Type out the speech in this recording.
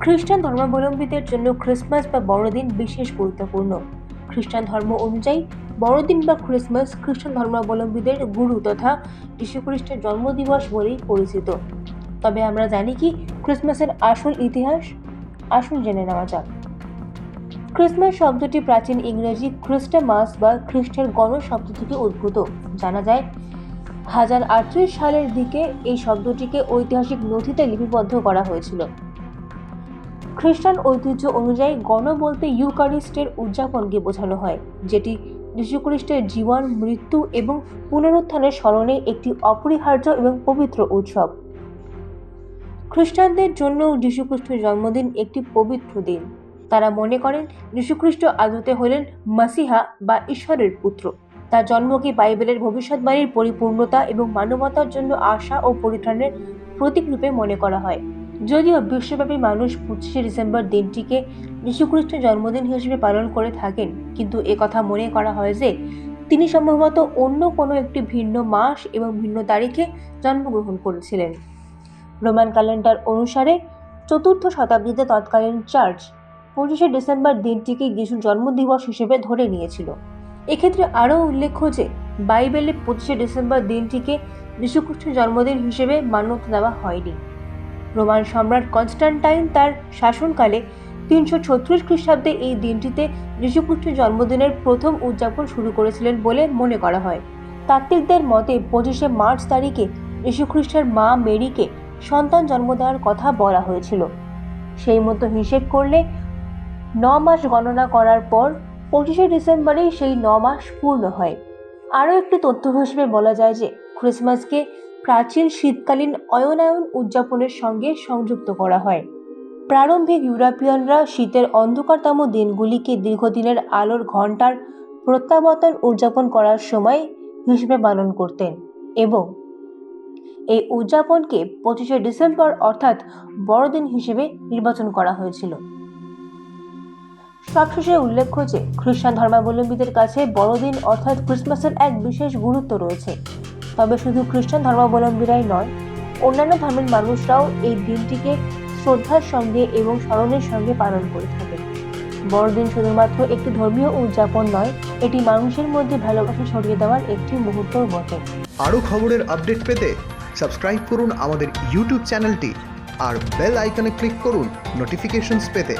খ্রিস্টান ধর্মাবলম্বীদের জন্য ক্রিসমাস বা বড়দিন বিশেষ গুরুত্বপূর্ণ। খ্রিস্টান ধর্ম অনুযায়ী, বড়দিন বা ক্রিসমাস খ্রিস্টান ধর্মাবলম্বীদের গুরু তথা যীশুখ্রিস্টের জন্মদিবস বলেই পরিচিত। তবে আমরা জানি কি ক্রিসমাসের আসল ইতিহাস? আসুন জেনে নেওয়া যাক। ক্রিসমাস শব্দটি প্রাচীন ইংরেজি খ্রিস্টামাস বা খ্রিস্টের গণ শব্দ থেকে উদ্ভূত। জানা যায়, হাজার সালের দিকে এই শব্দটিকে ঐতিহাসিক নথিতে লিপিবদ্ধ করা হয়েছিল। খ্রিস্টান ঐতিহ্য অনুযায়ী গণ বলতে ইউকারিস্টের উদযাপনকে বোঝানো হয়, যেটি যীশুখ্রিস্টের জীবন, মৃত্যু এবং পুনরুত্থানের স্মরণে একটি অপরিহার্য এবং পবিত্র উৎসব। খ্রিস্টানদের জন্য যীশুখ্রিস্টের জন্মদিন একটি পবিত্র দিন। তারা মনে করেন যীশুখ্রিস্ট আদতে হলেন মাসিহা বা ঈশ্বরের পুত্র। তার জন্মকে বাইবেলের ভবিষ্যৎবাণীর পরিপূর্ণতা এবং মানবতার জন্য আশা ও পরিত্রাণের প্রতীক রূপে মনে করা হয়? যদিও বিশ্বব্যাপী মানুষ পঁচিশে ডিসেম্বর দিনটিকে যীশুখ্রিস্টের জন্মদিন হিসেবে পালন করে থাকেন, কিন্তু কথা মনে করা হয় যে তিনি সম্ভবত অন্য কোনো একটি ভিন্ন মাস এবং ভিন্ন তারিখে জন্মগ্রহণ করেছিলেন। রোমান ক্যালেন্ডার অনুসারে চতুর্থ শতাব্দীতে তৎকালীন চার্চ পঁচিশে ডিসেম্বর দিনটিকে যিশুর জন্মদিবস হিসেবে ধরে নিয়েছিল। এক্ষেত্রে আরও উল্লেখ্য যে বাইবেলে পঁচিশে ডিসেম্বর দিনটিকে যীশুখ্রিস্টের জন্মদিন হিসেবে মান্যতা দেওয়া হয়নি। রোমান সম্রাট কনস্টান্টাইন তার শাসনকালে তিনশো ছত্রিশ খ্রিস্টাব্দে এই দিনটিতে যীশুখ্রিস্টের জন্মদিনের প্রথম উদযাপন শুরু করেছিলেন বলে মনে করা হয়। তাত্ত্বিকদের মতে পঁচিশে মার্চ তারিখে যীশুখ্রিস্টের মা মেরিকে সন্তান জন্ম দেওয়ার কথা বলা হয়েছিল। সেই মতো হিসেব করলে ন মাস গণনা করার পর পঁচিশে ডিসেম্বরেই সেই ন মাস পূর্ণ হয়। আরও একটি তথ্য হিসেবে বলা যায় যে ক্রিসমাসকে প্রাচীন শীতকালীন অয়নায়ন উদযাপনের সঙ্গে সংযুক্ত করা হয়। প্রারম্ভিক ইউরোপিয়ানরা শীতের অন্ধকারতম দিনগুলিকে দীর্ঘদিনের আলোর ঘণ্টার প্রত্যাবর্তন উদযাপন করার সময় হিসেবে পালন করতেন এবং এই উদযাপনকে পঁচিশে ডিসেম্বর অর্থাৎ বড়দিন হিসেবে নির্বাচন করা হয়েছিল। সবশেষে উল্লেখ্য যে খ্রিস্টান ধর্মাবলম্বীদের কাছে বড়দিন অর্থাৎ ক্রিসমাসের এক বিশেষ গুরুত্ব রয়েছে। তবে শুধু খ্রিস্টান ধর্মাবলম্বীরাই নয়, অন্যান্য ধর্মের মানুষরাও এই দিনটিকে শ্রদ্ধার সঙ্গে এবং স্মরণের সঙ্গে পালন করে থাকে বড়দিন শুধুমাত্র একটি ধর্মীয় উদযাপন নয়, এটি মানুষের মধ্যে ভালোবাসা ছড়িয়ে দেওয়ার একটি মুহূর্ত বটে। আরও খবরের আপডেট পেতে সাবস্ক্রাইব করুন আমাদের ইউটিউব চ্যানেলটি আর বেল আইকনে ক্লিক করুন নোটিফিকেশনস পেতে।